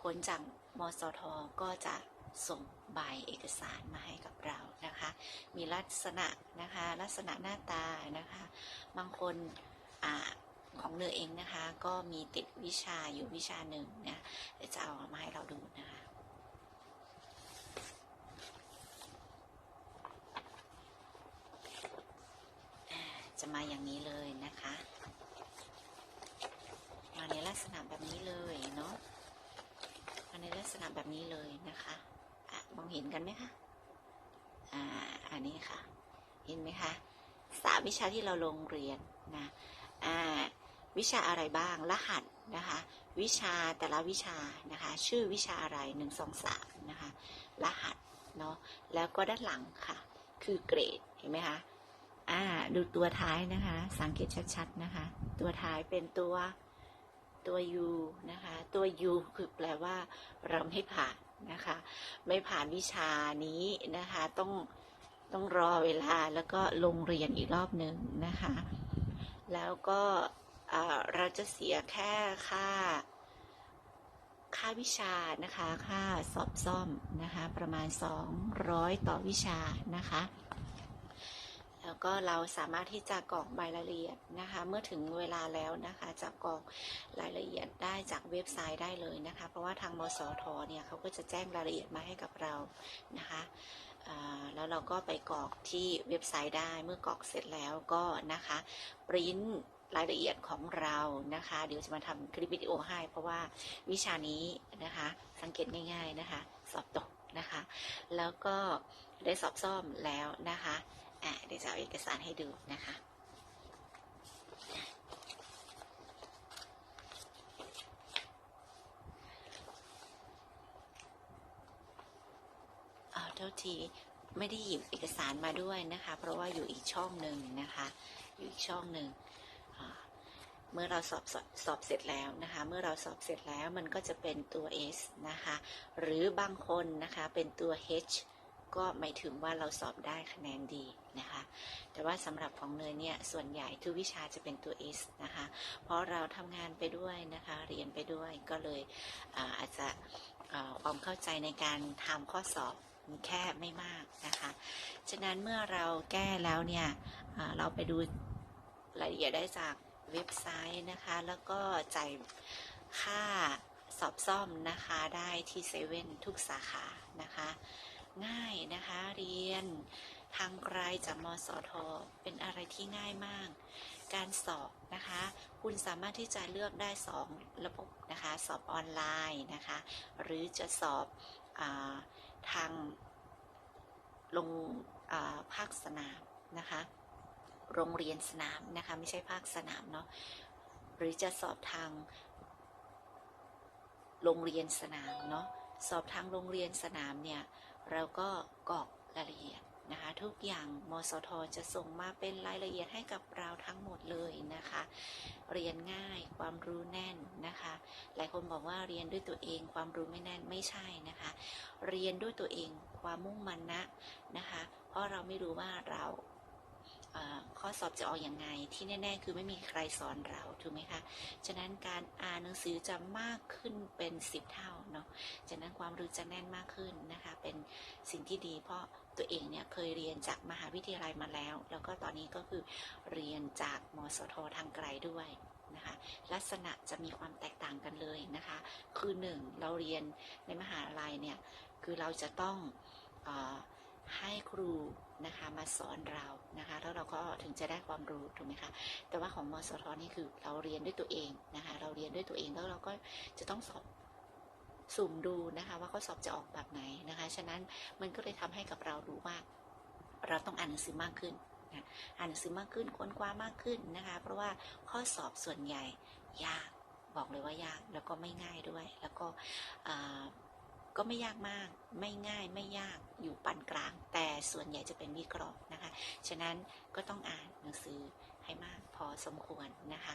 ผลจากมสทก็จะส่งใบเอกสารมาให้กับเรานะคะ มีลักษณะนะคะ ลักษณะหน้าตานะคะ บางคนอของเนยเองนะคะ ก็มีติดวิชาอยู่วิชาหนึ่งนะเดี๋ยวจะเอามาให้เราดูนะคะจะมาอย่างนี้เลยนะคะ มาในลักษณะแบบนี้เลยเนาะ มาในลักษ ณะแบบนี้เลยนะคะอะมองเห็นกันไหมคะอ่าอันนี้ค่ะ เห็นไหมคะสามวิชาที่เราลงเรียนนะอ่าวิชาอะไรบ้างรหัสนะคะ วิชาแต่ละวิชานะคะ ชื่อวิชาอะไรหนึ่งสองสามนะคะ รหัสเนาะแล้วก็ด้านหลังค่ะ คือเกรดเห็นไหมคะอ่าดูตัวท้ายนะคะ สังเกตชัดๆนะคะ ตัวท้ายเป็นตัว ตัว U นะคะตัว U คือแปลว่า เราไม่ผ่านนะคะ ไม่ผ่านวิชานี้นะคะต้องต้องรอเวลาแล้วก็ลงเรียนอีกรอบหนึ่งนะคะ แล้วก็เราจะเสียแค่ค่า ค่าวิชานะคะ ค่าสอบซ่อมนะคะ ประมาณ 200 ต่อวิชานะคะ แล้วก็เราสามารถที่จะกรอกรายละเอียดนะคะ เมื่อถึงเวลาแล้วนะคะจะกรอกรายละเอียดได้จากเว็บไซต์ได้เลยนะคะ เพราะว่าทางมสทเนี่ยเขาก็จะแจ้งรายละเอียดมาให้กับเรานะคะแล้วเราก็ไปกรอกที่เว็บไซต์ได้เมื่อกรอกเสร็จแล้วก็นะคะปริ้นรายละเอียดของเรานะคะ เดี๋ยวจะมาทำคลิปวิดีโอให้เพราะว่าวิชานี้นะคะ สังเกตง่าย ๆนะคะ สอบตกนะคะ แล้วก็ได้สอบซ่อมแล้วนะคะ อะเดี๋ยวจะเอาเอกสารให้ดูนะคะอ่าเท่าทีไม่ได้หยิบเอกสารมาด้วยนะคะ เพราะว่าอยู่อีกช่องหนึ่งนะคะ อยู่อีกช่องหนึ่งเมื่อเราสอบสอบสอบเสร็จแล้วนะคะ เมื่อเราสอบเสร็จแล้วมันก็จะเป็นตัว S นะคะ หรือบางคนนะคะเป็นตัว H ก็หมายถึงว่าเราสอบได้คะแนนดีนะคะ แต่ว่าสำหรับของเนยเนี่ยส่วนใหญ่ทุกวิชาจะเป็นตัว S นะคะ เพราะเราทำงานไปด้วยนะคะ เรียนไปด้วยก็เลยอาจจะความเข้าใจในการทำข้อสอบแค่ไม่มากนะคะ ฉะนั้นเมื่อเราแก้แล้วเนี่ยเราไปดูรายละเอียดได้จากเว็บไซต์นะคะ แล้วก็จ่ายค่าสอบซ่อมนะคะได้ที่เซเว่นทุกสาขานะคะ ง่ายนะคะ เรียนทางไกลจากมสท เป็นอะไรที่ง่ายมาก การสอบนะคะ คุณสามารถที่จะเลือกได้ 2 ระบบนะคะ สอบออนไลน์นะคะ หรือจะสอบอทางลงภาคสนามนะคะ โรงเรียนสนามนะคะ ไม่ใช่ภาคสนามเนาะ หรือจะสอบทางโรงเรียนสนามเนาะ สอบทางโรงเรียนสนามเนี่ยเราก็กรอกรายละเอียดนะคะทุกอย่างมสทจะส่งมาเป็นรายละเอียดให้กับเราทั้งหมดเลยนะคะ เรียนง่ายความรู้แน่นนะคะ หลายคนบอกว่าเรียนด้วยตัวเองความรู้ไม่แน่นไม่ใช่นะคะ เรียนด้วยตัวเองความมุ่งมั่นนะนะคะ เพราะเราไม่รู้ว่าเรา อข้อสอบจะออกอย่างไง ที่แน่ ๆ คือไม่มีใครสอนเราถูกไหมคะฉะนั้นการอ่านหนังสือจะมากขึ้นเป็นสิบเท่าเนาะจากนั้นความรู้จะแน่นมากขึ้นนะคะเป็นสิ่งที่ดี เพราะตัวเองเนี่ยเคยเรียนจากมหาวิทยาลัยมาแล้ว แล้วก็ตอนนี้ก็คือเรียนจากมสททางไกลด้วยนะคะลักษณะจะมีความแตกต่างกันเลยนะคะ คือหนึ่งเราเรียนในมหาลัยเนี่ย คือเราจะต้องอ ให้ครูนะคะมาสอนเรานะคะ แล้วเราก็ถึงจะได้ความรู้ถูกไหมคะ แต่ว่าของมสทนี่คือเราเรียนด้วยตัวเองนะคะ เราเรียนด้วยตัวเองแล้วเราก็จะต้องสอบสุ่มดูนะคะ ว่าข้อสอบจะออกแบบไหนนะคะ ฉะนั้นมันก็เลยทำให้กับเรารู้ว่า เราต้องอ่านหนังสือมากขึ้นนะอ่านหนังสือมากขึ้นค้นคว้ามากขึ้นนะคะ เพราะว่าข้อสอบส่วนใหญ่ยากบอกเลยว่ายากแล้วก็ไม่ง่ายด้วย แล้วก็ ก็ไม่ยากมาก ไม่ง่ายไม่ยากอยู่ปานกลาง แต่ส่วนใหญ่จะเป็นวิเคราะห์นะคะ ฉะนั้นก็ต้องอ่านหนังสือให้มากพอสมควรนะคะ